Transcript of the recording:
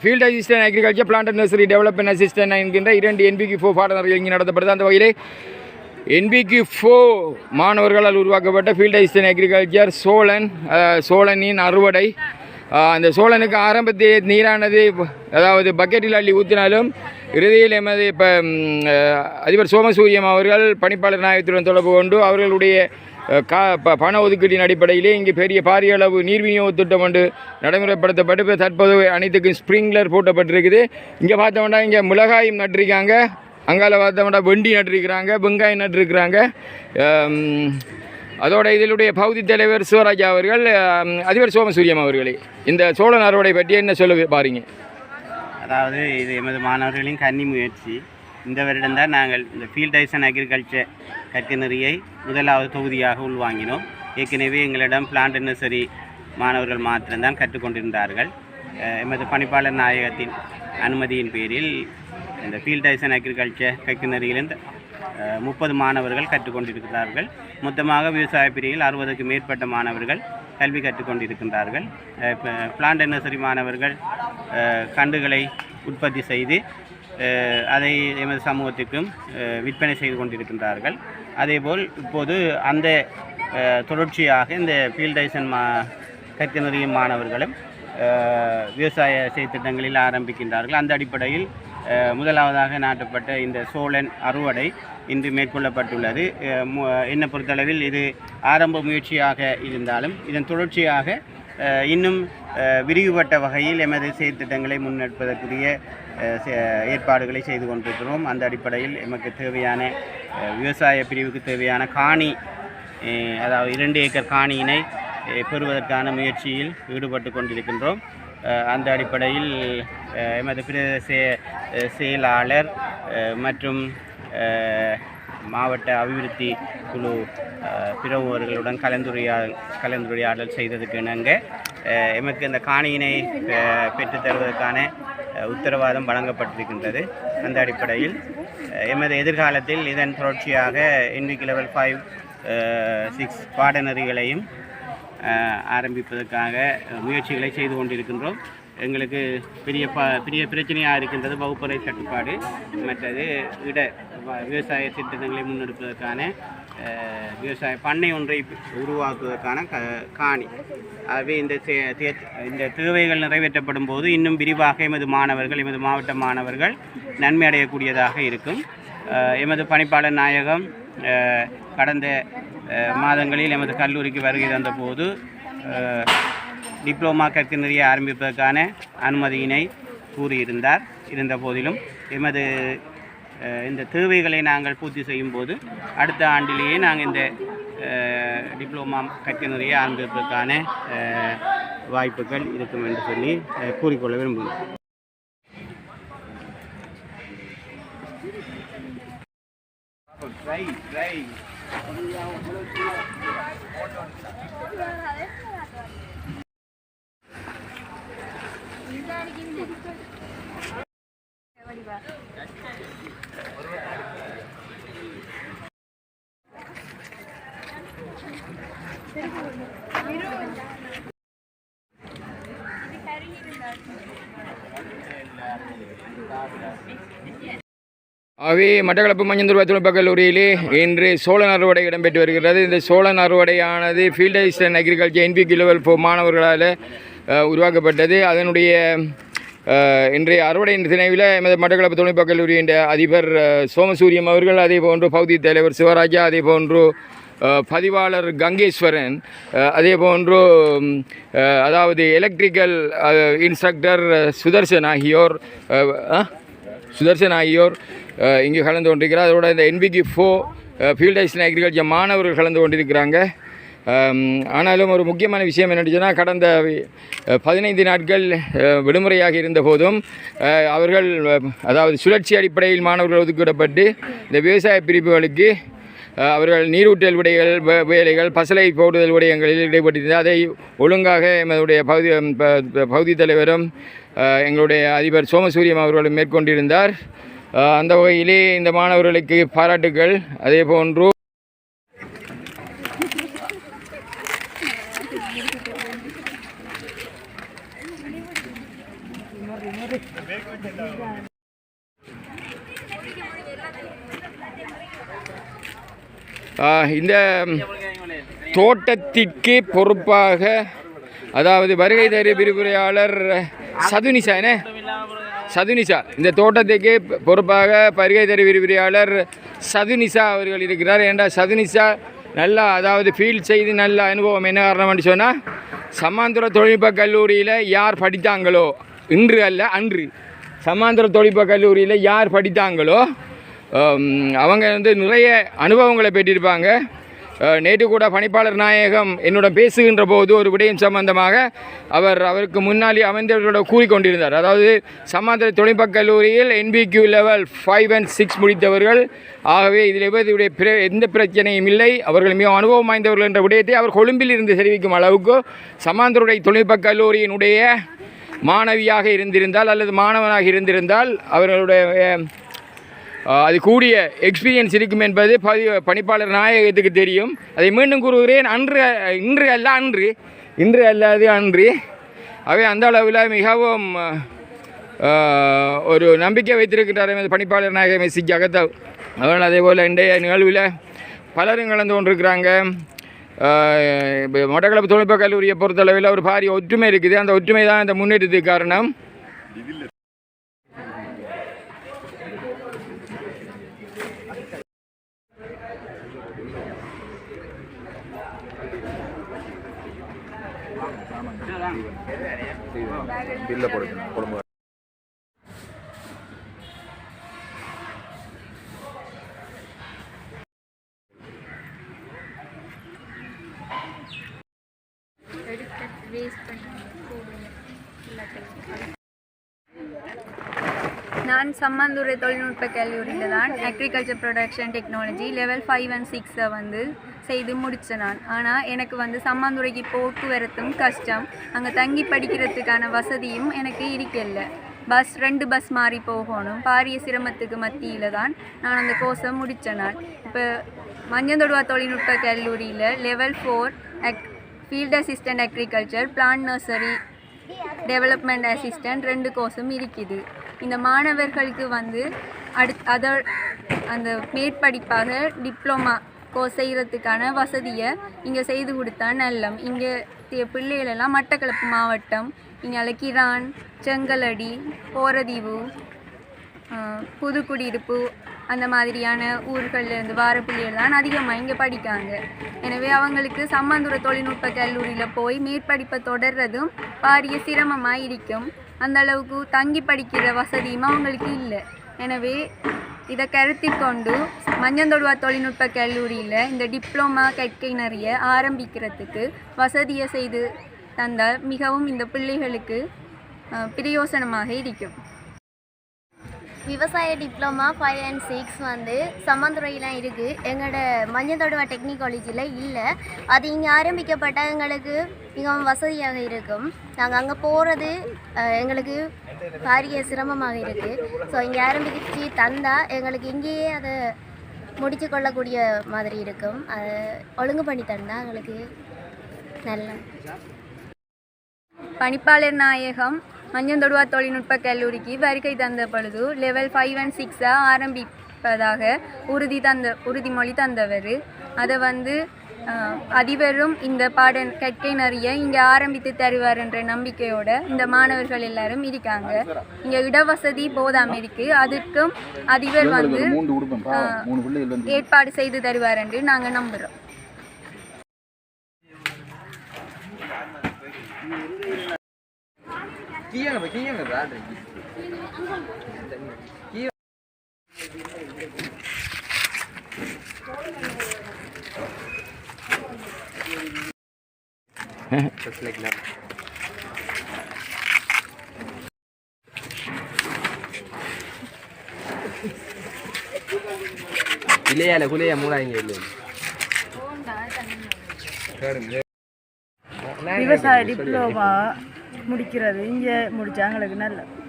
Field assistant agriculture plant nursery development assistant என்கின்ற இரண்டு என்பிக்கு ஃபோ பாடநர்கள் இங்கு நடத்தப்படுது. அந்த வகையில் என்பிக்கு ஃபோ மாணவர்களால் உருவாக்கப்பட்ட ஃபீல்ட் அசிஸ்டன்ட் அக்ரிகல்ச்சர் சோழன் சோழனின் அறுவடை. அந்த சோழனுக்கு ஆரம்பத்தில் நீரானது அதாவது பக்கெட்டில் அள்ளி ஊற்றினாலும் இறுதியில் எமது இப்போ அதிபர் சோமசூரியம் அவர்கள் பணிப்பாளர் நாயகத்துடன் தொடர்பு கொண்டு அவர்களுடைய கா ப- பண ஒதுக்கீட்டின் அடிப்படையிலே இங்கே பெரிய பாரிய அளவு நீர் விநியோக திட்டம் ஒன்று நடைமுறைப்படுத்தப்பட்டு தற்போது அனைத்துக்கும் ஸ்ப்ரிங்லர் போட்டப்பட்டிருக்குது. இங்கே பார்த்தோம்னா இங்கே மிளகாயும் நட்டிருக்காங்க. அங்கால பார்த்தோம்னா வெண்டி நட்டிருக்கிறாங்க வெங்காயம் நட்டிருக்கிறாங்க. அதோட இதனுடைய பகுதி தலைவர் சிவராஜா அவர்கள் அதிபர் சோமசூரியம் அவர்களே இந்த சோழன் அறுவடை பற்றி என்ன சொல்ல பாருங்க. அதாவது இது எமது மாணவர்களின் கன்னி முயற்சி. இந்த வருடம்தான் நாங்கள் இந்த ஃபீல்ட் ஐசன் அக்ரிகல்ச்சர் கற்கநெறியை முதலாவது தொகுதியாக உள்வாங்கினோம். ஏற்கனவே எங்களிடம் பிளான்ட் நர்சரி மாணவர்கள் மாத்திரம்தான் கற்றுக்கொண்டிருந்தார்கள். எமது பணிப்பாளர் நாயகத்தின் அனுமதியின் பேரில் இந்த ஃபீல்ட் ஐசன் அக்ரிகல்ச்சர் கற்கநெறியிலிருந்து முப்பது மாணவர்கள் கற்றுக்கொண்டிருக்கிறார்கள். மொத்தமாக விவசாய பிரிவில் அறுபதுக்கு மேற்பட்ட மாணவர்கள் கல்வி கற்றுக்கொண்டிருக்கின்றார்கள். அஹ் பிளான்ட் நர்சரி மாணவர்கள் கண்டுகளை உற்பத்தி செய்து அதை எமது சமூகத்துக்கும் விற்பனை செய்து கொண்டிருக்கின்றார்கள். அதேபோல் இப்போது அந்த தொடர்ச்சியாக இந்த ஃபீல்டைசன் மா கற்கநெறியும் மாணவர்களும் விவசாய செய்திட்டங்களில் ஆரம்பிக்கின்றார்கள். அந்த அடிப்படையில் முதலாவதாக நாட்டப்பட்ட இந்த சோழன் அறுவடை இன்று மேற்கொள்ளப்பட்டுள்ளது. என்னை பொறுத்தளவில் இது ஆரம்ப முயற்சியாக இருந்தாலும் இதன் தொடர்ச்சியாக இன்னும் விரிவுபட்ட வகையில் எமது செயற்திட்டங்களை முன்னெடுப்பதற்குரிய செ- ஏற்பாடுகளை செய்து கொண்டிருக்கிறோம். அந்த அடிப்படையில் எமக்கு தேவையான விவசாய பிரிவுக்கு தேவையான காணி அதாவது இரண்டு ஏக்கர் காணியினை பெறுவதற்கான முயற்சியில் ஈடுபட்டு கொண்டிருக்கின்றோம். அந்த அடிப்படையில் எமது பிரதேச செயலாளர் மற்றும் மாவட்ட அபிவிருத்தி குழு பிறவர்களுடன் கலந்துரையா கலந்துரையாடல் செய்ததுக்கு இணங்க எமக்கு இந்த காணியினை அஹ், பெற்றுத் தருவதற்கான உத்தரவாதம் வழங்கப்பட்டிருக்கின்றது. அந்த அடிப்படையில் எமது எதிர்காலத்தில் இதன் தொடர்ச்சியாக இன்றைக்கு லெவல் ஃபைவ் சிக்ஸ் பாடநெறிகளையும் ஆரம்பிப்பதற்காக முயற்சிகளை செய்து கொண்டிருக்கின்றோம். எங்களுக்கு பெரிய ப பெரிய பிரச்சனையாக இருக்கின்றது வகுப்பறை தட்டுப்பாடு மற்றது இட விவசாய திட்டங்களை முன்னெடுப்பதற்கான விவசாய பண்ணை ஒன்றை உருவாக்குவதற்கான க காணி. ஆகவே இந்த தே- தே- இந்த தேவைகள் நிறைவேற்றப்படும் போது இன்னும் விரிவாக எமது மாணவர்கள் எமது மாவட்ட மாணவர்கள் நன்மை அடையக்கூடியதாக இருக்கும். எமது பணிப்பாளர் நாயகம் கடந்த மாதங்களில் எமது கல்லூரிக்கு வருகை தந்தபோது டிப்ளோமா கற்கநெறிய ஆரம்பிப்பதற்கான அனுமதியினை கூறியிருந்தார். இருந்த போதிலும் எமது இந்த தேவைகளை நாங்கள் பூர்த்தி செய்யும் போது அடுத்த ஆண்டிலேயே நாங்கள் இந்த டிப்ளமா டிப்ளோமா ஆரம்பிப்பதற்கான வாய்ப்புகள் இருக்கும் என்று சொல்லி கூறிக்கொள்ள விரும்புகிறேன் அவை மட்டக்களப்பு மஞ்சந்தூர் தொழில்நுட்ப கல்லூரியிலே இன்று சோழன் அறுவடை இடம்பெற்று வருகிறது. இந்த சோழன் அறுவடையானது ஃபீல்ட் அசிஸ்டன்ட் அக்ரிகல்ச்சர் என்பிக்கு லெவல் ஃபோர் மாணவர்களால் உருவாக்கப்பட்டது. அதனுடைய இன்றைய அறுவடை திணைவில் எமது மட்டக்களப்பு தொழில்நுட்ப கல்லூரியின் அதிபர் சோமசூரியம் அவர்கள் அதே போன்று பகுதி தலைவர் சிவராஜா அதே போன்று பதிவாளர் கங்கேஸ்வரன் அதே போன்று அதாவது எலக்ட்ரிக்கல் இன்ஸ்ட்ரக்டர் சுதர்சன் ஆகியோர் சுதர்சன் ஆகியோர் இங்கே கலந்து கொண்டிருக்கிறார். அதோட இந்த என்பிக்கு ஃபோ ஃபீல்ட் ஐஸ்டன் அக்ரிகல்ச்சர் மாணவர்கள் கலந்து கொண்டிருக்கிறாங்க. ஆனாலும் ஒரு முக்கியமான விஷயம் என்னடிச்சுன்னா கடந்த பதினைந்து நாட்கள் விடுமுறையாக இருந்த போதும் அவர்கள் அதாவது சுழற்சி அடிப்படையில் மாணவர்கள் ஒதுக்கிடப்பட்டு இந்த விவசாய பிரிவுகளுக்கு அவர்கள் நீரூற்றல் விடைகள் வே- வேலைகள் பசலை போடுதல் விடயங்களில் ஈடுபட்டிருந்தது அதை ஒழுங்காக எமதுடைய பகுதி பகுதி தலைவரும் எங்களுடைய அதிபர் சோமசூரியம் அவர்களும் மேற்கொண்டிருந்தார். அந்த வகையிலே இந்த மாணவர்களுக்கு பாராட்டுக்கள். அதே போன்று இந்த தோட்டத்திற்கு பொறுப்பாக அதாவது வருகை தரு விரிவுரையாளர் சதுனிசா என்ன? சதுனிசா இந்த தோட்டத்துக்கு பொறுப்பாக வருகை தரு விரிவுரையாளர் சதுனிசா அவர்கள் இருக்கிறார். ஏண்டா சதுனிசா நல்லா அதாவது ஃபீல் செய்து நல்ல அனுபவம் என்ன காரணம்னு சொன்னால் சமாந்திர தொழில்நுட்ப கல்லூரியில் யார் படித்தாங்களோ இன்று அல்ல அன்று. சமாந்திர தொழில்நுட்ப கல்லூரியில் யார் படித்தாங்களோ அவங்க வந்து நிறைய அனுபவங்களை பெற்றிருப்பாங்க. நேற்று கூட பணிப்பாளர் நாயகம் என்னுடன் பேசுகின்ற போது ஒரு விடயம் சம்பந்தமாக அவர் அவருக்கு முன்னாலே அமைந்தவர்களோட கூறிக்கொண்டிருந்தார். அதாவது சமாந்திர தொழில்நுட்ப கல்லூரியில் NVQ level five and six முடித்தவர்கள். ஆகவே இதில் இவருடைய பிற எந்த பிரச்சனையும் இல்லை. அவர்கள் மிக அனுபவம் வாய்ந்தவர்கள் என்ற விடயத்தை அவர் கொழும்பில் இருந்து தெரிவிக்கும் அளவுக்கு சமாந்தருடைய தொழில்நுட்ப கல்லூரியினுடைய மாணவியாக இருந்திருந்தால் அல்லது மாணவனாக இருந்திருந்தால் அவர்களுடைய அது கூடிய எக்ஸ்பீரியன்ஸ் இருக்கும் என்பது பதி பணிப்பாளர் நாயகத்துக்கு தெரியும். அதை மீண்டும் கூறுகிறேன் அன்று இன்று அல்ல அன்று. இன்று அல்லாது அன்று. அவை அந்த அளவில் மிகவும் ஒரு நம்பிக்கை வைத்திருக்கிறார் எமது பணிப்பாளர் நாயகம் எஸ். சி. ஜகதவ். அதனால் அதே போல் இன்றைய நிகழ்வில் பலரும் கலந்து கொண்டிருக்கிறாங்க. அஹ், இப்ப தொழில்நுட்ப கல்லூரியை பொறுத்தளவில் ஒரு பாரிய ஒற்றுமை இருக்குது. அந்த ஒற்றுமை தான் இந்த முன்னேற்றத்துக்கு காரணம். நான் சம்மந்துறை தொழில்நுட்ப கல்லூரியில் தான் agriculture production technology level five and சிக்ஸை வந்து செய்து முடித்தேன் நான். ஆனால் எனக்கு வந்து சம்மந்துறைக்கு போக்குவரத்தும் கஷ்டம். அங்கே தங்கி படிக்கிறதுக்கான வசதியும் எனக்கு இருக்கல பஸ் ரெண்டு பஸ் மாறி போகணும். பாரிய சிரமத்துக்கு மத்தியில் தான் நான் அந்த கோர்ஸை முடித்தேன் நான். இப்போ மஞ்சந்தொடுவா தொழில்நுட்ப கல்லூரியில் level four ag field assistant agriculture plant nursery development assistant ரெண்டு கோர்ஸும் இருக்குது. இந்த மாணவர்களுக்கு வந்து அடுத் அத அந்த மேற்படிப்பாக டிப்ளமா கோர்ஸ் செய்கிறதுக்கான வசதியை இங்கே செய்து கொடுத்தா நல்லம். இங்கே பிள்ளைகளெல்லாம் மட்டக்களப்பு மாவட்டம் இங்கே கிரான் செங்கலடி போரதீவு புதுக்குடியிருப்பு அந்த மாதிரியான ஊர்களில் இருந்து வார பிள்ளைகள் தான் அதிகமாக இங்கே படிக்காங்க. எனவே அவங்களுக்கு சம்மாந்துர தொழில்நுட்ப கல்லூரியில் போய் மேற்படிப்பை தொடர்றதும் பாரிய சிரமமாக இருக்கும். அந்த அளவுக்கு தங்கி படிக்கிற வசதியும் அவங்களுக்கு இல்லை. எனவே இதை கருத்தில் கொண்டு மஞ்சந்தொடுவா தொழில்நுட்ப கல்லூரியில் இந்த டிப்ளமா கற்கை நிறைய ஆரம்பிக்கிறதுக்கு வசதியை செய்து தந்தால் மிகவும் இந்த பிள்ளைகளுக்கு பிரயோசனமாக இருக்கும். விவசாய டிப்ளமா ஃபைவ் அண்ட் சிக்ஸ் வந்து சம்மந்துறையில் இருக்குது எங்களோட மஞ்சத்தொடுவா டெக்னிக் காலேஜில் இல்லை. அது இங்கே ஆரம்பிக்கப்பட்டால் எங்களுக்கு மிகவும் வசதியாக இருக்கும். நாங்கள் அங்கே போகிறது எங்களுக்கு பாரிய சிரமமாக இருக்குது ஸோ இங்கே ஆரம்பிச்சு தந்தால் எங்களுக்கு இங்கேயே அதை முடிச்சு கொள்ளக்கூடிய மாதிரி இருக்கும். அதை ஒழுங்கு பண்ணி தந்தால் எங்களுக்கு நல்ல. பணிப்பாளர் நாயகம் மஞ்சந்தொடுவா தொழில்நுட்ப கல்லூரிக்கு வருகை தந்த பொழுது லெவல் ஃபைவ் அண்ட் சிக்ஸை ஆரம்பிப்பதாக உறுதி தந்த உறுதிமொழி தந்தவர். அதை வந்து அதிபரும் இந்த பாட கற்கை நிறைய இங்கே ஆரம்பித்து தருவார் என்ற நம்பிக்கையோட இந்த மாணவர்கள் எல்லாரும் இருக்காங்க. இங்கே இடவசதி போதாமல் இருக்கு. அதுக்கும் அதிபர் வந்து ஏற்பாடு செய்து தருவார் என்று நாங்கள் நம்புகிறோம் இல்லையா குலையா மூடாங்க இல்லை விவசாய டிப்ளமா முடிக்கிறது. இங்கே முடித்தாங்களுக்கு நல்லது.